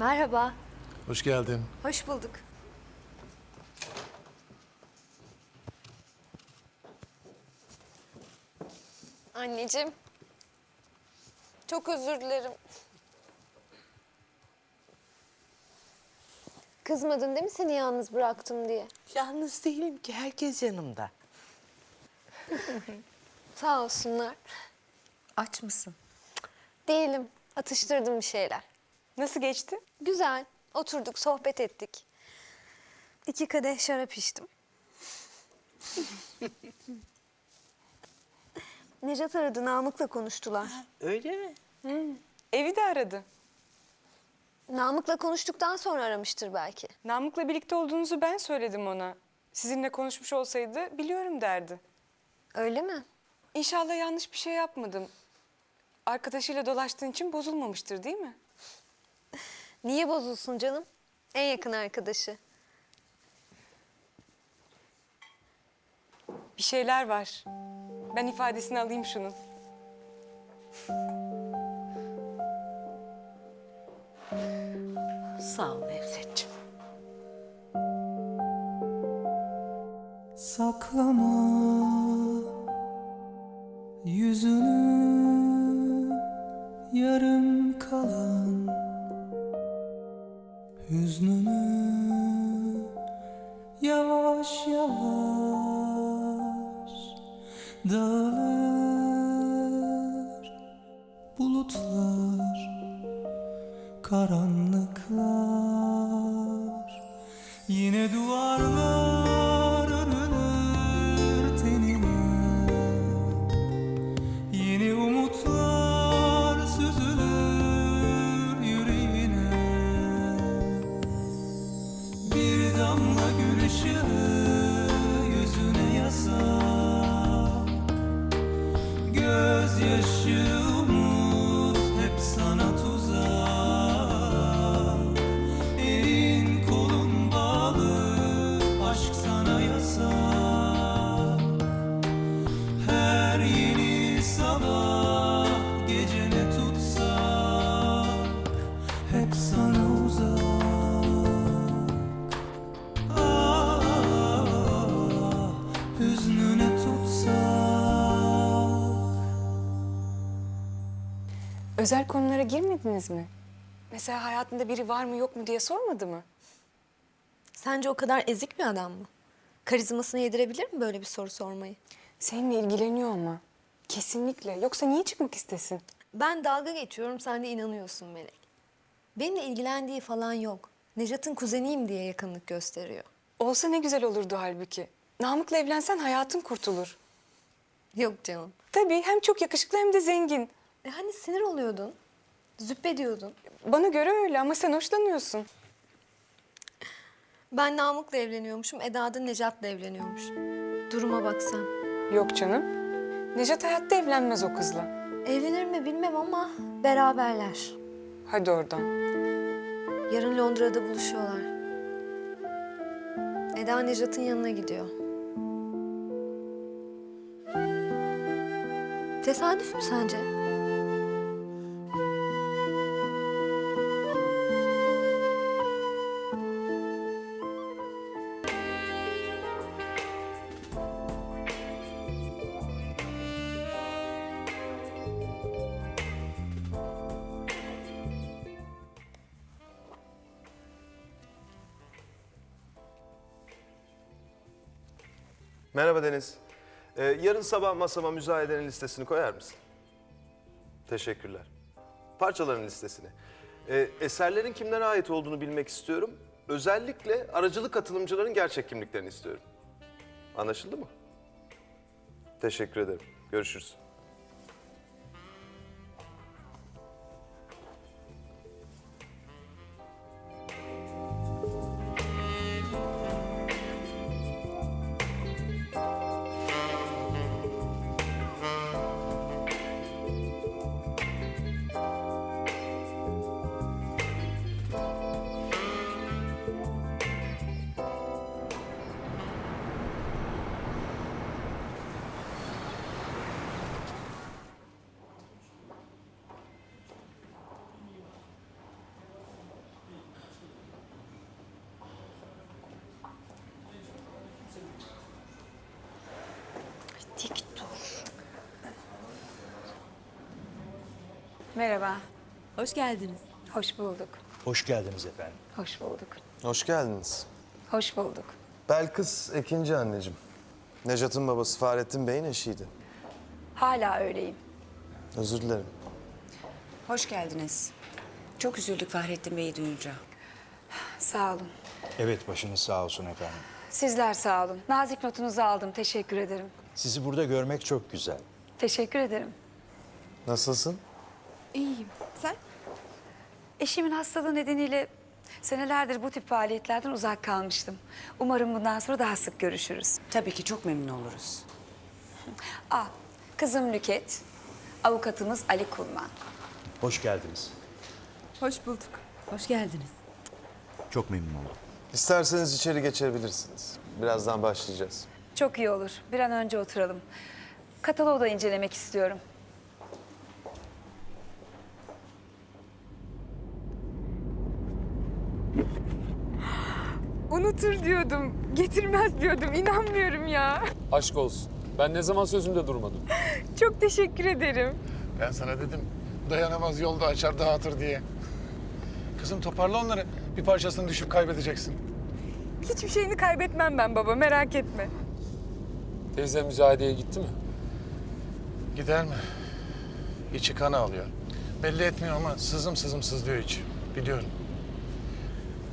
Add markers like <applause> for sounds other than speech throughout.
Merhaba, Hoş geldin. hoş bulduk. Anneciğim. Çok özür dilerim. Kızmadın değil mi seni yalnız bıraktım diye? Yalnız değilim ki herkes yanımda. <laughs> Sağ olsunlar. Aç mısın? Değilim. Atıştırdım bir şeyler. Nasıl geçti? Güzel. Oturduk, sohbet ettik. İki kadeh şarap içtim. <laughs> Necat aradı, Namık'la konuştular. Öyle mi? Evi de aradı. Namık'la konuştuktan sonra aramıştır belki. Namık'la birlikte olduğunuzu ben söyledim ona. Sizinle konuşmuş olsaydı biliyorum derdi. Öyle mi? İnşallah yanlış bir şey yapmadım. Arkadaşıyla dolaştığın için bozulmamıştır değil mi? Niye bozulsun canım? En yakın arkadaşı. Bir şeyler var. Ben ifadesini alayım şunun. Sağ ol Nevzetciğim. Saklama yüzünü Özel konulara girmediniz mi? Mesela hayatında biri var mı yok mu diye sormadı mı? Sence o kadar ezik bir adam mı? Karizmasını yedirebilir mi böyle bir soru sormayı? Seninle ilgileniyor ama. Kesinlikle. Yoksa niye çıkmak istesin? Ben dalga geçiyorum, sen de inanıyorsun Melek. Benimle ilgilendiği falan yok. Necat'ın kuzeniyim diye yakınlık gösteriyor. Olsa ne güzel olurdu halbuki. Namık'la evlensen hayatın kurtulur. Yok canım. Tabii hem çok yakışıklı hem de zengin. E hani sinir oluyordun? Züppe diyordun. Bana göre öyle ama sen hoşlanıyorsun. Ben Namık'la evleniyormuşum, Eda da Necat'la evleniyormuş. Duruma bak sen. Yok canım. Nejat hayatta evlenmez o kızla. Evlenir mi bilmem ama beraberler. Hadi oradan. Yarın Londra'da buluşuyorlar. Eda Necat'ın yanına gidiyor. Tesadüf mü sence? Merhaba Deniz. Ee, yarın sabah masama müzayedelerin listesini koyar mısın? Teşekkürler. Parçaların listesini. Ee, eserlerin kimlere ait olduğunu bilmek istiyorum. Özellikle aracılık katılımcıların gerçek kimliklerini istiyorum. Anlaşıldı mı? Teşekkür ederim. Görüşürüz. Merhaba. Hoş geldiniz. Hoş bulduk. Hoş geldiniz efendim. Hoş bulduk. Hoş geldiniz. Hoş bulduk. Belkıs Ekinci anneciğim. Necat'ın babası Fahrettin Bey'in eşiydi. Hala öyleyim. Özür dilerim. Hoş geldiniz. Çok üzüldük Fahrettin Bey'i duyunca. Sağ olun. Evet başınız sağ olsun efendim. Sizler sağ olun. Nazik notunuzu aldım. Teşekkür ederim. Sizi burada görmek çok güzel. Teşekkür ederim. Nasılsın? İyiyim. Sen? Eşimin hastalığı nedeniyle senelerdir bu tip faaliyetlerden uzak kalmıştım. Umarım bundan sonra daha sık görüşürüz. Tabii ki çok memnun oluruz. <laughs> Aa, kızım Nüket, avukatımız Ali Kulman. Hoş geldiniz. Hoş bulduk. Hoş geldiniz. Çok memnun oldum. İsterseniz içeri geçebilirsiniz. Birazdan başlayacağız. Çok iyi olur. Bir an önce oturalım. Kataloğu da incelemek istiyorum. Unutur diyordum, getirmez diyordum. İnanmıyorum ya. Aşk olsun. Ben ne zaman sözümde durmadım. Çok teşekkür ederim. Ben sana dedim dayanamaz yolda açar dağıtır diye. Kızım toparla onları. Bir parçasını düşüp kaybedeceksin. Hiçbir şeyini kaybetmem ben baba, merak etme. Teyze müzayedeye gitti mi? Gider mi? İçi kan ağlıyor. Belli etmiyor ama sızım sızım sızlıyor içi. Biliyorum.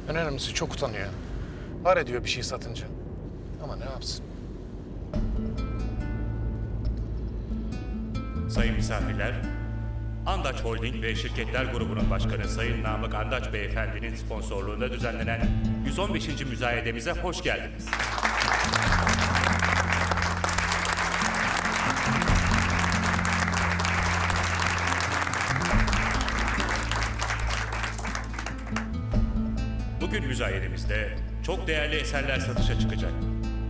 En önemlisi çok utanıyor. Var ediyor bir şey satınca. Ama ne yapsın? Sayın misafirler, Andaç Holding ve Şirketler Grubu'nun başkanı Sayın Namık Andaç Beyefendi'nin sponsorluğunda düzenlenen 115. müzayedemize hoş geldiniz. Bugün müzayedemizde çok değerli eserler satışa çıkacak.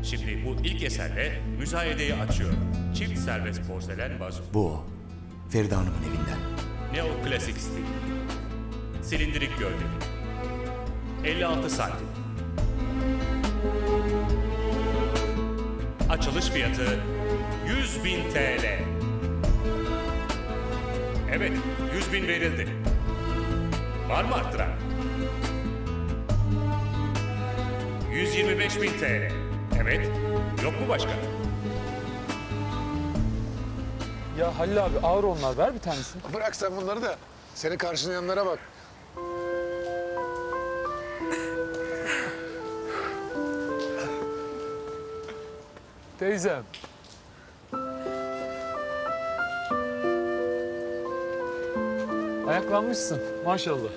Şimdi bu ilk eserle müzayedeyi açıyorum. Çift serbest porselen vazo. Bu o. Feride Hanım'ın evinden. Neoklasik stil. Silindirik gövdeli. 56 santim. Açılış fiyatı 100 bin TL. Evet, 100 bin verildi. Var mı arttıran? 125 bin TL. Evet, yok mu başka? Ya Halil abi ağır onlar. Ver bir tanesini. Bırak sen bunları da seni karşılayanlara bak. Teyzem. Ayaklanmışsın maşallah.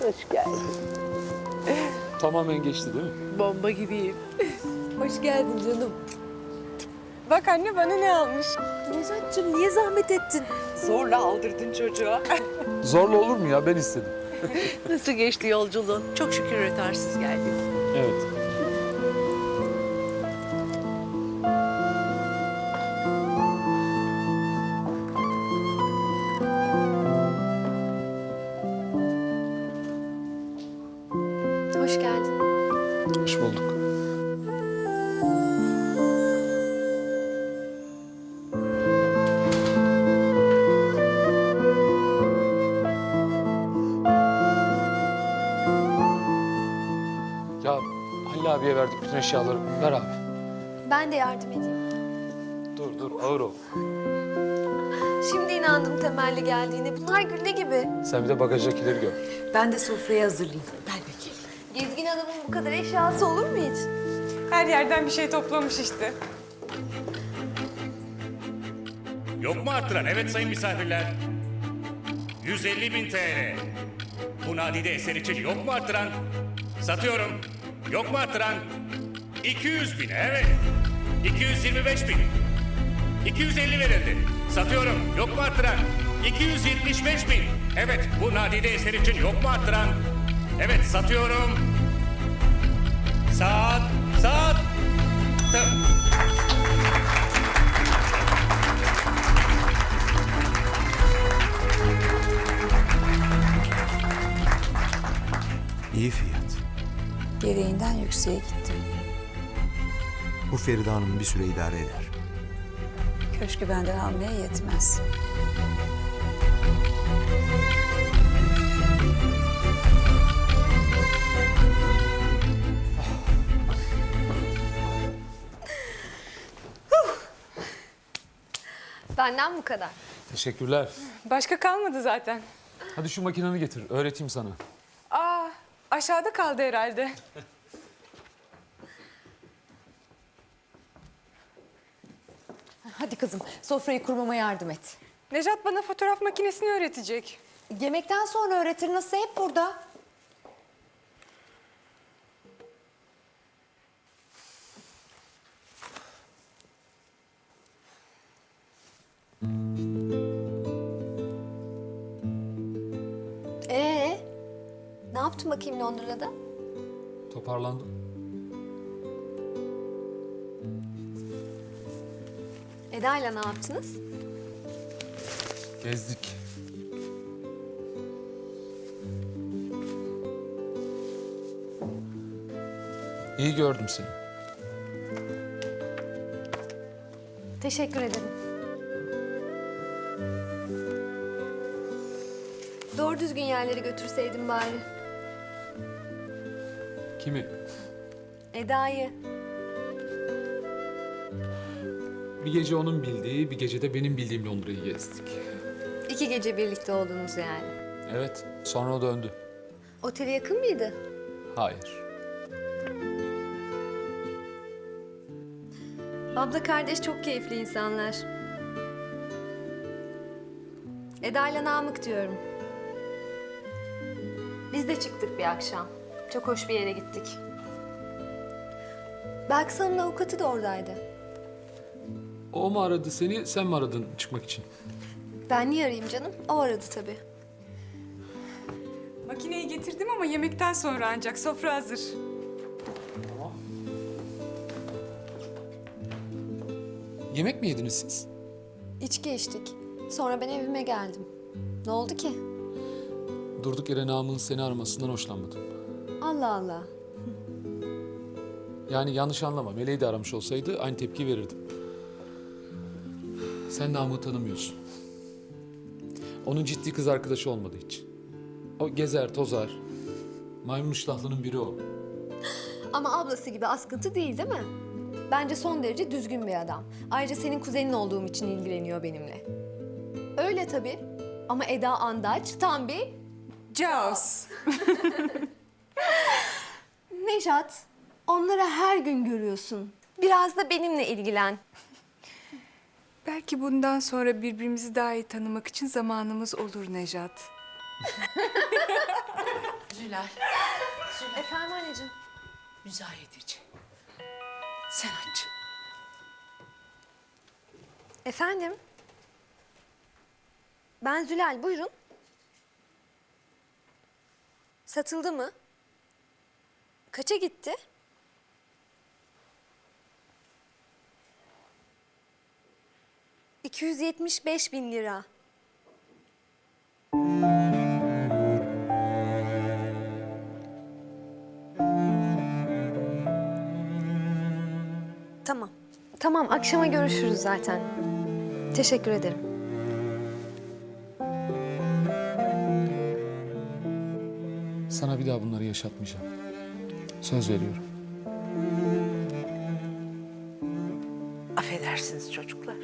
Hoş geldin. Tamamen geçti değil mi? Bomba gibiyim. <laughs> Hoş geldin canım. Bak anne bana ne almış. Nevzat'cığım niye zahmet ettin? Zorla aldırdın çocuğa. <laughs> Zorla olur mu ya? Ben istedim. <laughs> Nasıl geçti yolculuğun? Çok şükür rötarsız geldin. Evet. Halil abiye verdik bütün eşyaları. Ver abi. Ben de yardım edeyim. Dur dur ağır ol. Şimdi inandım temelli geldiğine. Bunlar gülle gibi. Sen bir de bagajdakileri gör. Ben de sofrayı hazırlayayım. Ver bakayım. Gezgin adamın bu kadar eşyası olur mu hiç? Her yerden bir şey toplamış işte. Yok mu arttıran? Evet sayın misafirler. 150 bin TL. Bu nadide eser için yok mu arttıran? Satıyorum. Yok mu arttıran? 200 bin evet. 225 bin. 250 verildi. Satıyorum. Yok mu arttıran? 275 bin. Evet bu nadide eser için yok mu arttıran? Evet satıyorum. Sat. Sattım. İyi fiyat gereğinden yükseğe gitti. Bu Feride Hanım bir süre idare eder. Köşkü benden almaya yetmez. Benden bu kadar. Teşekkürler. Başka kalmadı zaten. Hadi şu makineni getir, öğreteyim sana. Aşağıda kaldı herhalde. Hadi kızım sofrayı kurmama yardım et. Nejat bana fotoğraf makinesini öğretecek. Yemekten sonra öğretir nasıl hep burada. Yaptın bakayım Londra'da? Toparlandım. Eda'yla ne yaptınız? Gezdik. İyi gördüm seni. Teşekkür ederim. Doğru düzgün yerlere götürseydim bari. Kimi? Eda'yı. Bir gece onun bildiği, bir gece de benim bildiğim Londra'yı gezdik. İki gece birlikte oldunuz yani. Evet, sonra o döndü. Otele yakın mıydı? Hayır. Abla kardeş çok keyifli insanlar. Eda'yla Namık diyorum. Biz de çıktık bir akşam. Çok hoş bir yere gittik. Belkısa'nın avukatı da oradaydı. O mu aradı seni, sen mi aradın çıkmak için? Ben niye arayayım canım? O aradı tabii. Makineyi getirdim ama yemekten sonra ancak sofra hazır. Yemek mi yediniz siz? İçki içtik. Sonra ben evime geldim. Ne oldu ki? Durduk yere Namık'ın seni aramasından hoşlanmadım. Allah Allah. Yani yanlış anlama, Meleği de aramış olsaydı aynı tepki verirdim. Sen Namık'ı tanımıyorsun. Onun ciddi kız arkadaşı olmadı hiç. O gezer, tozar. Maymun iştahlının biri o. Ama ablası gibi askıntı değil değil mi? Bence son derece düzgün bir adam. Ayrıca senin kuzenin olduğum için ilgileniyor benimle. Öyle tabii. Ama Eda Andaç tam bir Caos. <laughs> Nejat. Onları her gün görüyorsun. Biraz da benimle ilgilen. Belki bundan sonra birbirimizi daha iyi tanımak için zamanımız olur Nejat. Zülal, Efendim anneciğim. müzayedeci. Sen aç. Efendim? Ben Zülal, buyurun. Satıldı mı? Kaça gitti? ...275 bin lira. Tamam. Tamam, akşama görüşürüz zaten. Teşekkür ederim. Sana bir daha bunları yaşatmayacağım. Söz veriyorum. Affedersiniz çocuklar.